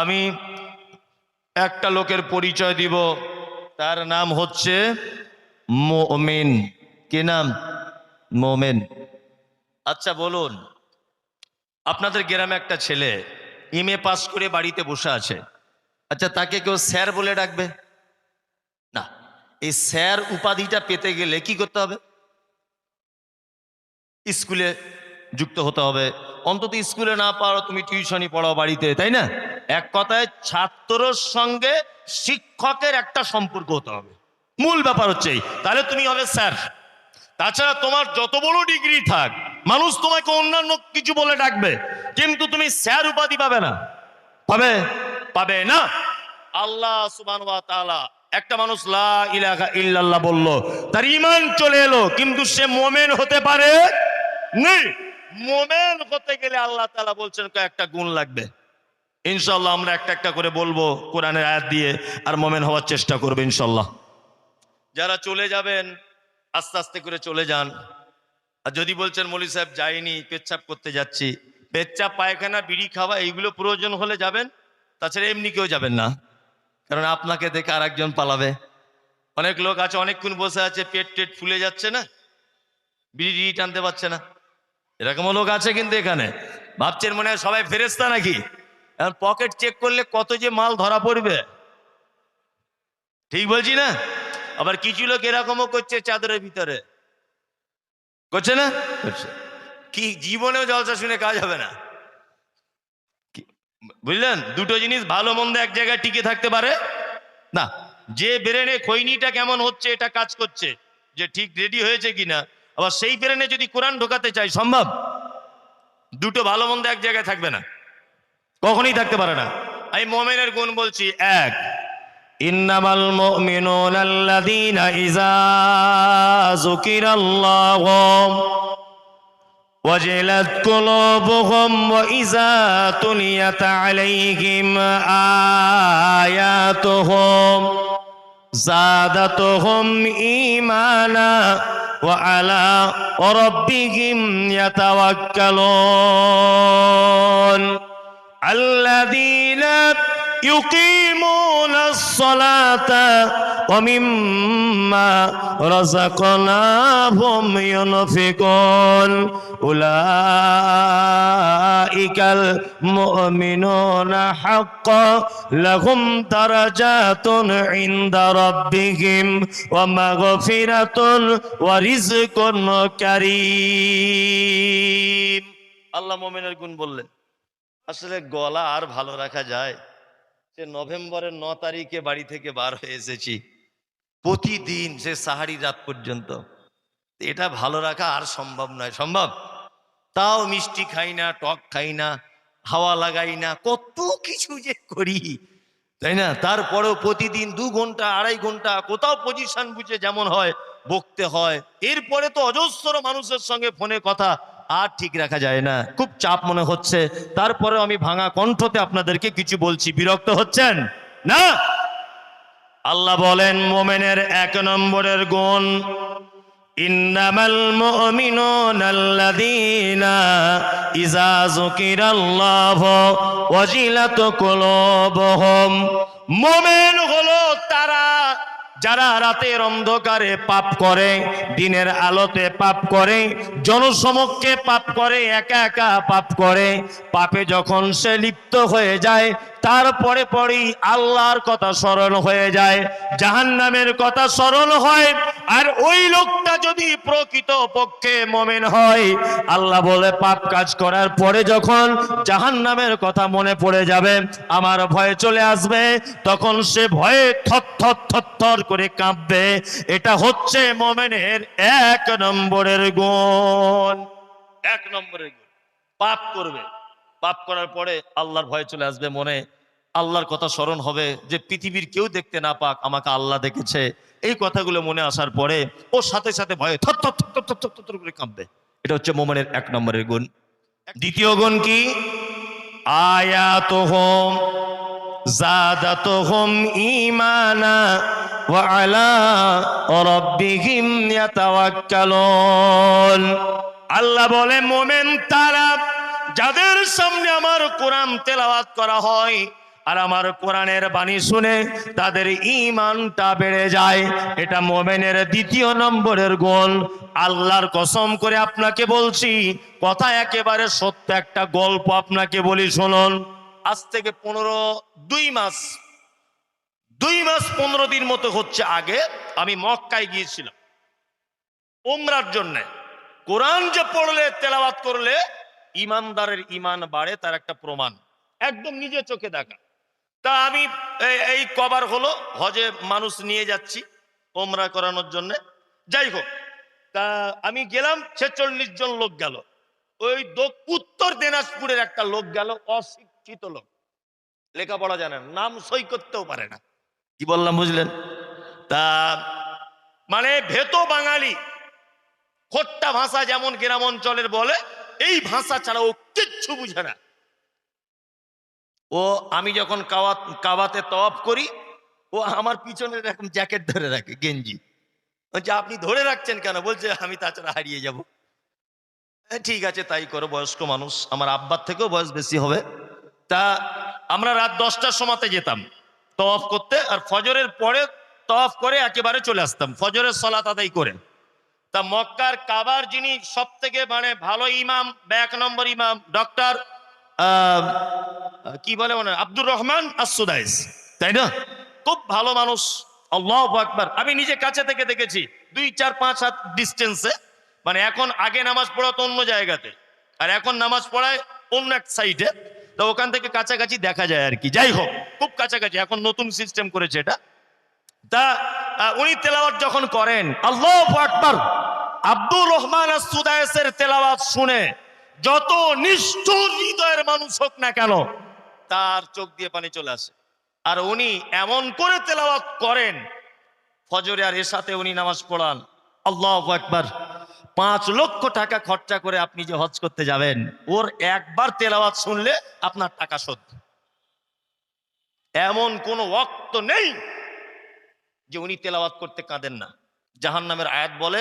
আমি একটা লোকের পরিচয় দিব। তার নাম হচ্ছে মোমেন। কি নাম? মোমেন। আচ্ছা বলুন। আপনাদের গ্রামে একটা ছেলে এমএ পাস করে বাড়িতে বসে আছে। আচ্ছা তাকে কেউ স্যার বলে ডাকবে? না, এই স্যার উপাধিটা পেতে গেলে কি করতে হবে? স্কুলে যুক্ত হতে হবে। অন্তত স্কুলে না পারো, তুমি টিউশনই পড়াও বাড়িতে, তাই না? এক কথায়, ছাত্রর সঙ্গে শিক্ষকের একটা সম্পর্ক হতে হবে। মূল ব্যাপার হচ্ছে তাহলে তুমি হবে স্যার। তাছাড়া তোমার যত বড় ডিগ্রি থাক, মানুষ তোমাকে অন্যান্য কিছু বলে ডাকবে, কিন্তু তুমি স্যার উপাধি পাবে না। পাবে? পাবে না? আল্লাহ সুবান একটা মানুষ লা ইলাহা ইল্লাল্লাহ বলল, তার ইমান চলে এলো, কিন্তু সে মোমেন হতে পারে নেই মোমেন হতে গেলে আল্লাহ তালা বলছেন একটা গুণ লাগবে। ইনশাল্লাহ আমরা একটা একটা করে বলব কোরআনের আয়াত দিয়ে, আর মোমেন হওয়ার চেষ্টা করব ইনশাল্লাহ যারা চলে যাবেন, আস্তে আস্তে করে চলে যান। আর যদি বলছেন, মলি সাহেব, যাইনি, পেচ্ছাপ করতে যাচ্ছি। পেচ্ছাপ, পায়খানা, বিড়ি খাওয়া, এইগুলো প্রয়োজন হলে যাবেন, তাছাড়া এমনি কেউ যাবেন না। কারণ আপনাকে দেখে আর একজন পালাবে। অনেক লোক আছে, অনেকক্ষণ বসে আছে, পেট টেট ফুলে যাচ্ছে না, বিড়ি টানতে পারছে না। এরকমও লোক আছে কিন্তু এখানে। ভাবছেন মনে হয় সবাই ফেরেস্তা নাকি? এখন পকেট চেক করলে কত যে মাল ধরা পড়বে। ঠিক বলছি না? আবার কিছু লোক এরকমও করছে চাদরের ভিতরে। করছে না? কি জীবনেও জলসা শুনে কাজ হবে না। বুঝলেন? দুটো জিনিস ভালো মন্দ এক জায়গায় টিকে থাকতে পারে। না, যে ব্রেনে খৈনিটা কেমন হচ্ছে, এটা কাজ করছে। যে ঠিক রেডি হয়েছে কিনা। আবার সেই ব্রেনে যদি কোরআন ঢোকাতে চাই সম্ভব দুটো ভালো মন্দ এক জায়গায় থাকবে না কখনই থাকতে পারে না আমি মোমেনের গুণ বলছি এক ইন্নামাল মুমিনুন আল্লাযীনা ইযা যুকিরাল্লাহু وجلت قلوبهم وإذا تليت عليهم آياتهم زادتهم إيمانا وعلى ربهم يتوكلون الذين يقيمون الصلاة ومما رزقناهم ينفقون উলাইকাল মুমিনুনা হাক্ক লাহুম দারাজাতুন ইনদা রাব্বিহিম ওয়া মাগফিরাতুন ওয়া রিজকুন কারীম। আল্লাহ মুমিনের গুণ বললেন, আসলে গলা আর ভালো রাখা যায়। সে নভেম্বরের ন তারিখে বাড়ি থেকে বার হয়ে এসেছি। প্রতিদিন সে সাহারি রাত পর্যন্ত। এটা ভালো রাখা আর সম্ভব নয়। সম্ভব? তাও মিষ্টি খাই না, টক খাই না, হাওয়া লাগাই না, কত কিছু যে করি, তাই না? তারপরেও প্রতিদিন দু ঘণ্টা, আড়াই ঘণ্টা, কোথাও পজিশন বুঝে যেমন হয়, বকতে হয়। এরপরে তো অজস্র মানুষের সঙ্গে ফোনে কথা, আর ঠিক রাখা যায় না। খুব চাপ মনে হচ্ছে। তারপরে আমি ভাঙা কণ্ঠতে আপনাদেরকে কিছু বলছি। বিরক্ত হচ্ছেন? না? আল্লাহ বলেন, মোমেনের এক নম্বরের গুণ। ইন্নামাল মুমিনুনা আল্লাযীনা ইযা যুকিরাল্লাহু ওয়াজিলাত কুলুবুহুম। মুমিন হলো তারা যারা রাতের অন্ধকারে পাপ করে, দিনের আলোতে পাপ করে, জনসমক্ষে পাপ করে, একা একা পাপ করে। পাপে যখন সে লিপ্ত হয়ে যায় তারপরে পরেই আল্লাহর কথা স্মরণ হয়ে যায়, জাহান্নামের কথা স্মরণ হয়, আর ওই লোকটা যদি প্রকৃত পক্ষে মমেন হয়, আল্লাহ বলে পাপ কাজ করার পরে যখন জাহান্নামের কথা মনে পড়ে যাবে, আমার ভয়ে চলে আসবে, তখন সে ভয়ে থর থর করে কাঁপবে। এটা হচ্ছে মোমেনের এক নম্বরের গুণ। এক নম্বরের গুণ। পাপ করবে। পাপ করার পরে আল্লাহর ভয় চলে আসবে মনে। আল্লাহর কথা স্মরণ হবে যে পৃথিবীর কেউ দেখতে না পাক, আমাকে আল্লাহ দেখেছে। এই কথাগুলো মনে আসার পরে ও সাথে সাথে ভয়ে করে কাঁপবে। এটা হচ্ছে মোমেনের এক নম্বরের গুণ। দ্বিতীয় গুণ কি? আয়াত হোম ইমানা আল্লাহ বলে, মোমেন তারা যাদের সামনে আমার কোরআন তেলাওয়াত করা হয় আর আমার কোরআনের বাণী শুনে তাদের ইমানটা বেড়ে যায়। এটা মোমেনের দ্বিতীয় নম্বরের গোল। আল্লাহর কসম করে আপনাকে বলছি, কথা একেবারে সত্য একটা গল্প আপনাকে বলি, শুনুন। আজ থেকে পনেরো, দুই মাস দুই মাস পনেরো দিন মতো হচ্ছে আগে আমি মক্কায় গিয়েছিলাম। উমরার জন্য। কোরআন যে পড়লে, তেলাওয়াত করলে, ইমানদারের ইমান বাড়ে, তার একটা প্রমাণ। একদম নিজে চোখে দেখা। তা আমি এই- কবার হলো হজে মানুষ নিয়ে যাচ্ছি ওমরা করানোর জন্য। যাই হোক তা আমি গেলাম ছেচল্লিশ জন লোক গেল। ওই উত্তর দিনাজপুরের একটা লোক গেল অশিক্ষিত লোক। লেখাপড়া জানে না, নাম সই করতেও পারে না। কি বললাম বুঝলেন? তা মানে ভেতো বাঙালি খোট্টা ভাষা যেমন গ্রাম অঞ্চলের বলে এই ভাষা ছাড়া ও কিচ্ছু বুঝে না। ও আমি যখন কাওয়াত, কাওয়াতে তওয়াফ করি, ও আমার পিছনে এরকম জ্যাকেট ধরে রাখে, গেঞ্জি। বলছে, আপনি ধরে রাখছেন কেন? বলছে, আমি তাছাড়া হারিয়ে যাব। ঠিক আছে, তাই করো, বয়স্ক মানুষ। আমার আব্বার থেকেও বয়স বেশি হবে। তা আমরা রাত দশটার সময়তে যেতাম তওয়াফ করতে, আর ফজরের পরে তওয়াফ করে একেবারে চলে আসতাম। ফজরের সলাত আদায় করে। তা মক্কার কাবার যিনি সব থেকে মানে ভালো ইমাম বা এক নম্বর ইমাম, ডক্টর কি বলে মনে? আব্দুর রহমান আসুদাইস তাই না? খুব ভালো মানুষ, আল্লাহ আকবার। আমি নিজে কাছে থেকে দেখেছি, দুই, চার, পাঁচ হাত ডিস্টেন্সে মানে এখন আগে নামাজ পড়াতো অন্য জায়গাতে, আর এখন নামাজ পড়ায় অন্য এক সাইডে তো ওখান থেকে কাছাকাছি দেখা যায় আর কি। যাই হোক, খুব কাছাকাছি, এখন নতুন সিস্টেম করেছে এটা। তা উনি তেলাওয়াত যখন করেন, আল্লাহ আকবার, আব্দুর রহমান সুদায়েসের তেলাওয়াত শুনে যত নিষ্ঠুর হৃদয়ের মানুষ হোক না কেন, তার চোখ দিয়ে পানি চলে আসে। আর উনি এমন করে তেলাওয়াত করেন, ফজরে আর এসাতে উনি নামাজ পড়ান। আল্লাহ একবার পাঁচ লক্ষ টাকা খরচা করে আপনি যে হজ করতে যাবেন, ওর একবার তেলাওয়াত শুনলে আপনার টাকা শোধ। এমন কোনো ওয়াক্ত নেই যে উনি তেলাওয়াত করতে কাঁদেন না। জাহান নামের আয়াত বলে,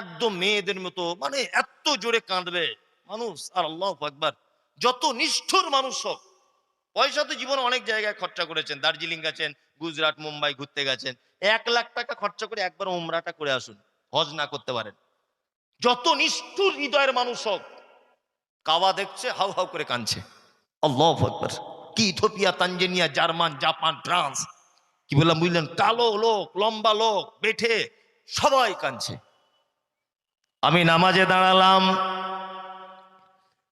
একদম মেয়েদের মতো মানে এত জোরে কাঁদবে। মানুষ, আর আল্লাহ একবার যত নিষ্ঠুর মানুষ হোক, পয়সা তো জীবনে অনেক জায়গায় খরচা করেছেন। দার্জিলিং গেছেন, গুজরাট, মুম্বাই ঘুরতে গেছেন। এক লাখ টাকা খরচা করে একবার উমরাটা করে আসুন, হজ না করতে পারেন। যত নিষ্ঠুর হৃদয়ের মানুষ হোক, কাওয়া দেখছে, হাউ হাউ করে কাঁদছে। আল্লাহ আকবার। কি Ethiopia Tanzania, German, Japan, France, কি বললাম, বুঝলেন? কালো লোক, লম্বা লোক, বেঠে, সবাই কাঁদছে। আমি নামাজে দাঁড়ালাম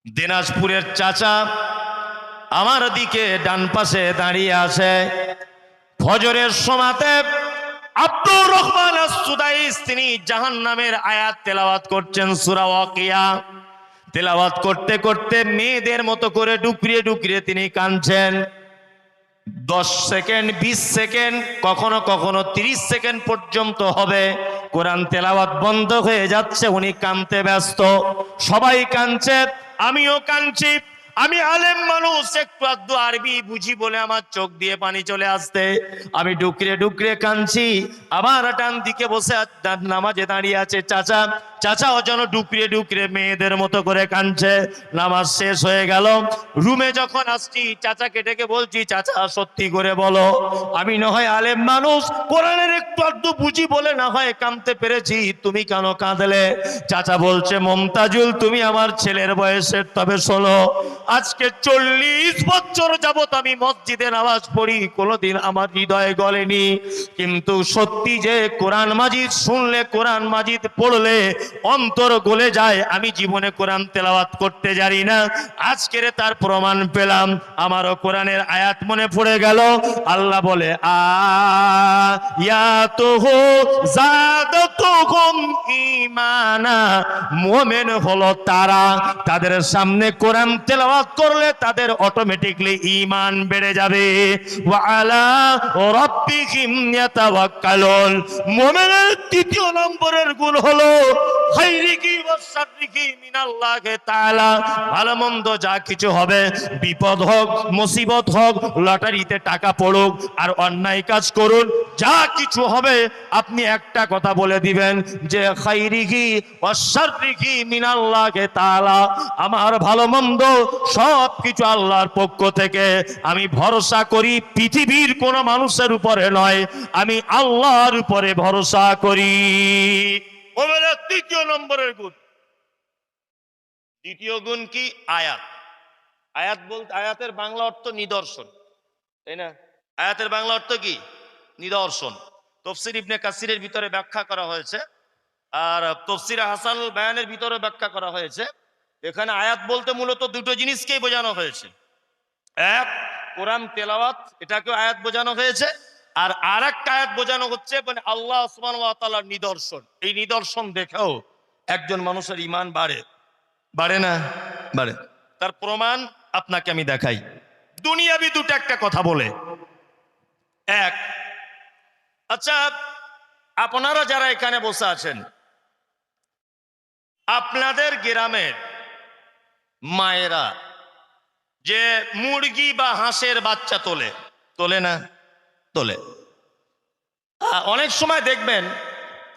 দিনাজপুরের চাচা আমার দিকে ডান পাশে দাঁড়িয়ে আছে। ফজরের সমাতে আব্দুর রহমান সুদাইস তিনি জাহান নামের আয়াত তেলাওয়াত করছেন সুরা ওয়াকিয়া। তেলাওয়াত করতে করতে মেয়েদের মতো করে ডুকরিয়ে ডুকরিয়ে তিনি কাঁদছেন। দশ সেকেন্ড, বিশ সেকেন্ড, কখনো কখনো তিরিশ সেকেন্ড পর্যন্ত হবে। কোরআন তেলাওয়াত বন্ধ হয়ে যাচ্ছে, উনি কানতে ব্যস্ত। সবাই কানছে আমিও কানছি আমি আলেম মানুষ, একটু আধটু আরবি বুঝি বলে আমার চোখ দিয়ে পানি চলে আসতে আমি ডুকরে ডুকরে কানছি আবার টান দিকে বসে নামাজে দাঁড়িয়ে আছে চাচা। চাচাও যেন ডুকরে ডুকরে মেয়েদের মতো করে কানছে নামাজ শেষ হয়ে গেল। রুমে যখন আসছি, চাচাকে ডেকে বলছি, চাচা, সত্যি করে বলো, আমি না হয় আলেম মানুষ, কোরআনের একটু আধটু বুঝি বলে না হয় কানতে পেরেছি, তুমি কেন কাঁদলে? চাচা বলছে, মমতাজুল, তুমি আমার ছেলের বয়সের, তবে শোনো আজকে চল্লিশ বছর যাবত আমি মসজিদে নামাজ পড়ি, কোনোদিন আমার হৃদয়ে গলেনি। কিন্তু সত্যি যে কোরআন মাজিদ শুনলে, কোরআন মাজিদ পড়লে অন্তর গলে যায়, আমি জীবনে কোরআন তেলাওয়াত করতে জানি না। আজকের তার প্রমাণ পেলাম, আমারও কোরআনের আয়াত মনে পড়ে গেল। আল্লাহ বলে ঈমানা। মুমিন হলো তারা, তাদের সামনে কোরআন তেলাওয়াত তেলাওয়াত করলে তাদের অটোমেটিকলি ঈমান বেড়ে যাবে। ওয়া আলা রাব্বিহিম ইয়াতাওয়াক্কালুন। মুমিনের তৃতীয় নম্বরের গুণ হলো ওয়া মিনাল্লাহি তাআলা। ভালো মন্দ যা কিছু হবে, বিপদ হোক, মুসিবত হোক, লটারিতে টাকা পড়ুক, আর অন্যায় কাজ করুন, যা কিছু হবে, আপনি একটা কথা বলে দিবেন যে, খাইরিকি অশারিকি মিনাল্লাহকে তাআলা, আমার ভালো মন্দ সব কিছু আল্লাহর পক্ষ থেকে আমি ভরসা করি, পৃথিবীর কোন মানুষের উপরে নয়, আমি আল্লাহর উপরে ভরসা করি। তৃতীয় নম্বরের গুণ। দ্বিতীয় গুণ কি? আয়াত। আয়াত বলতে, আয়াতের বাংলা অর্থ নিদর্শন, তাই না? আয়াতের বাংলা অর্থ কি? নিদর্শন। তফসির ইবনে কাসিরের ভিতরে ব্যাখ্যা করা হয়েছে, আর তফসির হাসান বায়ানের ভিতরে ব্যাখ্যা করা হয়েছে। এখানে আয়াত বলতে মূলত দুটো জিনিসকেই বোঝানো হয়েছে। এক, কোরআন তেলাওয়াত, এটাকেও আয়াত বোঝানো হয়েছে। আর আর একটা আয়াত বোঝানো হচ্ছে মানে আল্লাহ ওসমান তালার নিদর্শন। এই নিদর্শন দেখেও একজন মানুষের ইমান বাড়ে। বাড়ে না? বাড়ে। তার প্রমাণ আপনাকে আমি দেখাই। দুনিয়াবি দুটো একটা কথা বলে। এক আচ্ছা আপনারা যারা এখানে বসে আছেন, আপনাদের গ্রামের মায়েরা, যে মুরগি বা হাঁসের বাচ্চা তোলে তোলে না, তোলে। অনেক সময় দেখবেন,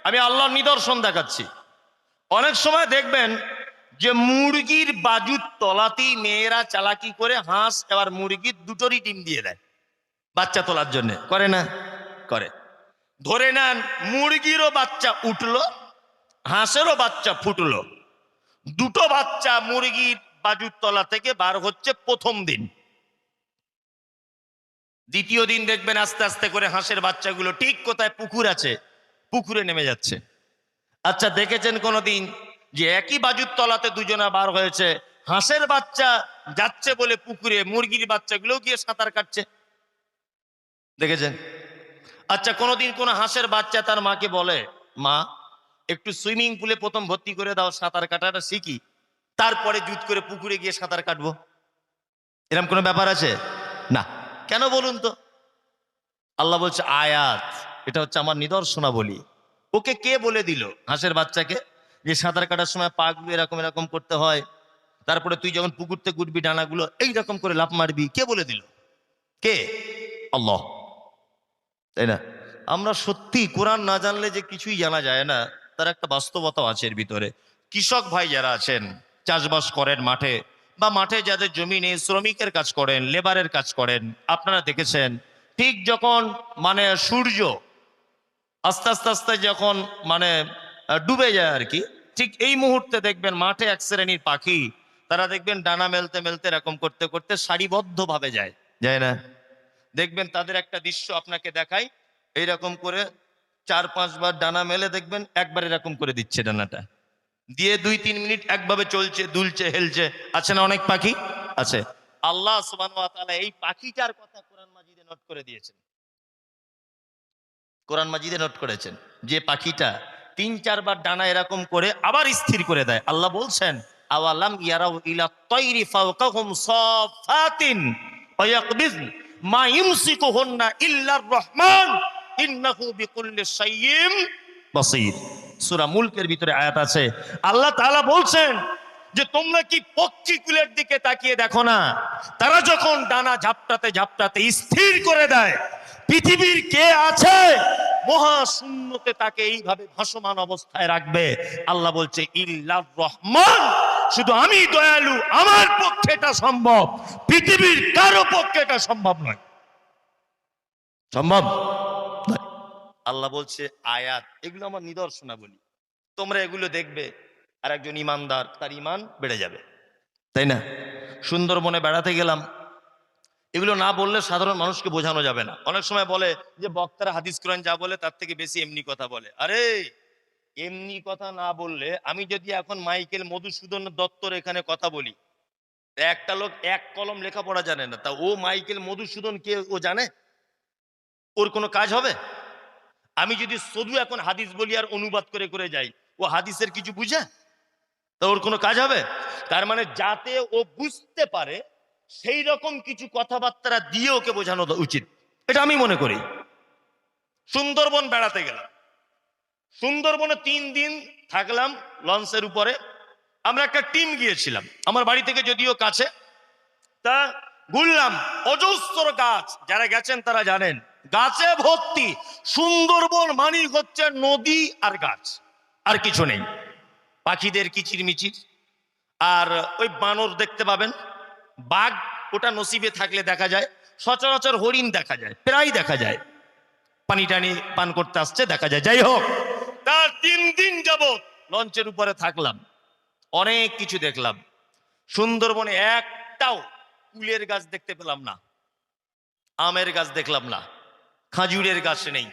আমি আল্লাহর নিদর্শন দেখাচ্ছি। অনেক সময় দেখবেন, যে মুরগির বাজুর তলাতেই মেয়েরা চালাকি করে হাঁস এবার মুরগির দুটোরই ডিম দিয়ে দেয়, বাচ্চা তোলার জন্য। করে না? করে। ধরে নেন, মুরগিরও বাচ্চা উঠল, হাঁসেরও বাচ্চা ফুটলো। দুটো বাচ্চা মুরগির বাজুর তলা থেকে বার হচ্ছে প্রথম দিন। দ্বিতীয় দিন দেখবেন আস্তে আস্তে করে হাঁসের বাচ্চাগুলো ঠিক কোথায় পুকুর আছে, পুকুরে নেমে যাচ্ছে। আচ্ছা দেখেছেন কোনোদিন যে একই বাজুর তলাতে দুজনা বার হয়েছে, হাঁসের বাচ্চা যাচ্ছে বলে পুকুরে, মুরগির বাচ্চাগুলো গিয়ে সাঁতার কাটছে? দেখেছেন? আচ্ছা কোনোদিন কোন হাঁসের বাচ্চা তার মাকে বলে, মা, একটু সুইমিং পুলে প্রথম ভর্তি করে দাও, সাঁতার কাটাটা শিখি। তারপরে জুত করে পুকুরে গিয়ে সাঁতার কাটবো। এরকম কোনো ব্যাপার আছে? না। কেন বলুন তো? আল্লাহ বলছে, আয়াত, এটা হচ্ছে আমার নিদর্শনা বলি ওকে কে বলে দিল? হাঁসের বাচ্চাকে? যে সাঁতার কাটার সময় পাগুলো এরকম এরকম করতে হয়, তারপরে তুই যখন পুকুরতে কুটবি ডানাগুলো, এইরকম করে লাফ মারবি। কে বলে দিল? কে? আল্লাহ। তাই না? আমরা সত্যি কোরআন না জানলে যে কিছুই জানা যায় না, তার একটা বাস্তবতা আছে এর ভিতরে। কৃষক ভাই যারা আছেন চাষবাস করেন মাঠে বা মাঠে যাদের জমি নেই, শ্রমিকের কাজ করেন, লেবারের কাজ করেন, আপনারা দেখেছেন, ঠিক যখন মানে সূর্য আস্তে আস্তে আস্তে যখন মানে ডুবে যায় আর কি, ঠিক এই মুহূর্তে দেখবেন মাঠে এক শ্রেণির পাখি, তারা দেখবেন ডানা মেলতে মেলতে এরকম করতে করতে সারিবদ্ধ ভাবে যায় যায় না? দেখবেন তাদের একটা দৃশ্য আপনাকে দেখাই, এইরকম করে চার পাঁচবার ডানা মেলে দেখবেন, একবার এরকম করে দিচ্ছে ডানাটা। দিয়ে দুই, তিন মিনিট একভাবে চলছে, দুলছে, হেলছে। আছে না অনেক পাখি? আছে। আল্লাহ এই পাখিটার কথা কোরআন মাজিদে নোট করে দিয়েছেন। কোরআন মাজিদে নোট করেছেন যে পাখিটা তিন, চারবার ডানা এরকম করে আবার স্থির করে দেয়। আল্লাহ বলছেন, আওয়ালাম ইলা ইল্লার রহমান সূরা মুলকের ভিতরে আয়াত আছে। আল্লাহ তাআলা বলছেন যে, তোমরা কি পক্ষীকুলের দিকে তাকিয়ে দেখো না? তারা যখন ডানা ঝাপটাতে ঝাপটাতে স্থির করে দেয়, পৃথিবীর কে আছে মহাশূন্যতে তাকে এইভাবে ভাসমান অবস্থায় রাখবে? আল্লাহ বলছে, ইল্লার রহমান, শুধু আমি দয়ালু, আমার পক্ষে এটা সম্ভব। পৃথিবীর কারও পক্ষে এটা সম্ভব নয়। সম্ভব। আল্লাহ বলছে, আয়াত, এগুলো আমার নিদর্শনা বলি। তোমরা এগুলো দেখবে আর একজন ইমানদার তার ইমান বেড়ে যাবে। তাই না? সুন্দরবনে বেড়াতে গেলাম। এগুলো না বললে সাধারণ মানুষকে বোঝানো যাবে না। অনেক সময় বলে যে, বক্তারা হাদিস কোরআন যা বলে তার থেকে বেশি এমনি কথা বলে। আরে, এমনি কথা না বললে আমি যদি এখন মাইকেল মধুসূদন দত্তর এখানে কথা বলি একটা লোক এক কলম লেখাপড়া জানে না। তা ও মাইকেল মধুসূদন কে ও জানে? ওর কোনো কাজ হবে? আমি যদি শুধু এখন হাদিস বলি আর অনুবাদ করে করে যাই, ও হাদিসের কিছু বুঝে? তো ওর কোনো কাজ হবে? তার মানে যাতে ও বুঝতে পারে, সেই রকম কিছু কথাবার্তা দিয়ে ওকে বোঝানো উচিত। এটা আমি মনে করি। সুন্দরবন বেড়াতে গেলাম। সুন্দরবনে তিন দিন থাকলাম লঞ্চের উপরে। আমরা একটা টিম গিয়েছিলাম, আমার বাড়ি থেকে যদিও কাছে। তা ঘুরলাম, অজস্র গাছ। যারা গেছেন তারা জানেন গাছে ভর্তি। সুন্দরবন মানি হচ্ছে নদী আর গাছ, আর কিছু নেই। পাখিদের কিচিরমিচির। আর ওই বানর দেখতে পাবেন, বাঘ ওটা নসিবে থাকলে দেখা যায়, সচরাচর হরিণ দেখা যায়, প্রায় দেখা যায়। পানি টানি পান করতে আসছে, দেখা যায়। যাই হোক, তার তিন দিন যাবত লঞ্চের উপরে থাকলাম, অনেক কিছু দেখলাম। সুন্দরবনে একটাও কুলের গাছ দেখতে পেলাম না, আমের গাছ দেখলাম না। খাজুরের গাছ নেই,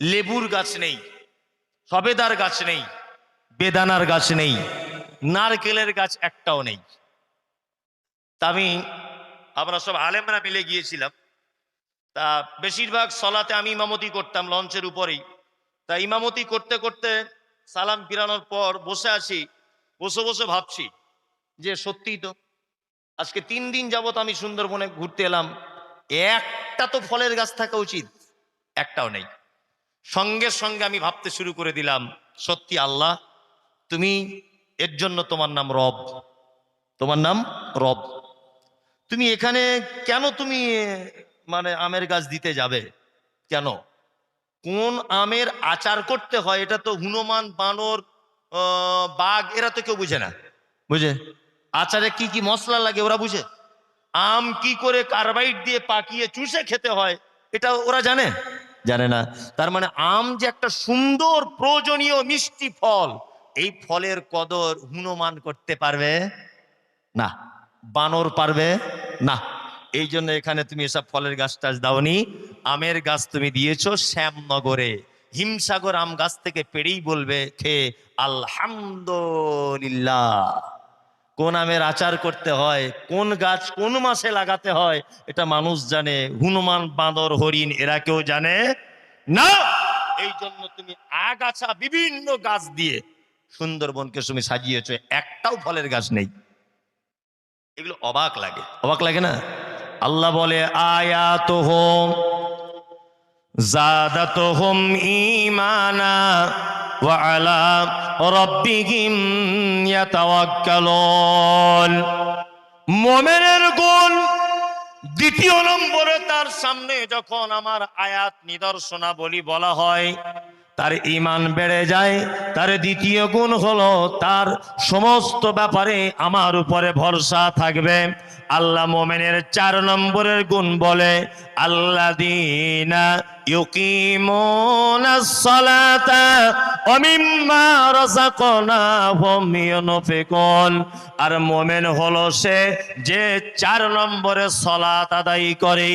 লেবুর গাছ নেই, সবেদার গাছ নেই, বেদানার গাছ নেই, নারকেলের গাছ একটাও নেই। তা আমি, আমরা সব আলেমরা মিলে গিয়েছিলাম। তা বেশিরভাগ সলাতে আমি ইমামতি করতাম লঞ্চের উপরেই। তা ইমামতি করতে করতে সালাম ফিরানোর পর বসে আছি, বসে বসে ভাবছি যে সত্যিই তো, আজকে তিন দিন যাবত আমি সুন্দরবনে ঘুরতে এলাম। একটা তো ফলের গাছ থাকা উচিত, একটাও নেই। সঙ্গে সঙ্গে আমি ভাবতে শুরু করে দিলাম, সত্যি আল্লাহ, তুমি এর জন্য তোমার নাম রব। তোমার নাম রব। তুমি এখানে কেন তুমি মানে আমের গাছ দিতে যাবে? কেন? কোন আমের আচার করতে হয়? এটা তো হনুমান, বানর বাঘ, এরা তো কেউ বুঝে না। বুঝে? আচারে কি কি মশলা লাগে ওরা বুঝে? আম কি করে কার্বাইড দিয়ে পাকিয়ে চুষে খেতে হয়, এটা ওরা জানে? জানে না। তার মানে আম যে একটা সুন্দর প্রয়োজনীয় মিষ্টি ফল, এই ফলের কদর হুনমান করতে পারবে? না। বানর পারবে? না। এই জন্য এখানে তুমি এসব ফলের গাছ টাছ দাওনি। আমের গাছ তুমি দিয়েছ শ্যামনগরে। হিমসাগর আম গাছ থেকে পেড়েই বলবে খেয়ে আলহামদুলিল্লাহ। কোন আমের আচার করতে হয়, কোন গাছ কোন মাসে লাগাতে হয়, এটা মানুষ জানে। হনুমান, বাঁদর, হরিণ, এরা কেউ জানে না। এই জন্য তুমি আগাছা বিভিন্ন গাছ দিয়ে সুন্দরবনকে তুমি সাজিয়েছো, একটাও ফলের গাছ নেই। এগুলো অবাক লাগে। অবাক লাগে না? আল্লাহ বলে আয়াত হোম জাদাত হোম ইমানা وعلى ربهم يتوكلون মোমেনের গুণ দ্বিতীয় নম্বরে তার সামনে যখন আমার আয়াত নিদর্শনাবলী বলা হয় তার ইমান বেড়ে যায়, তার দ্বিতীয় গুণ হলো তার সমস্ত ব্যাপারে আমার উপরে ভরসা থাকবে। আল্লাহ মোমেনের চার নম্বরের গুণ বলে আল্লাহ আর মোমেন হলো সে যে চার নম্বরে সলাত আদায় করে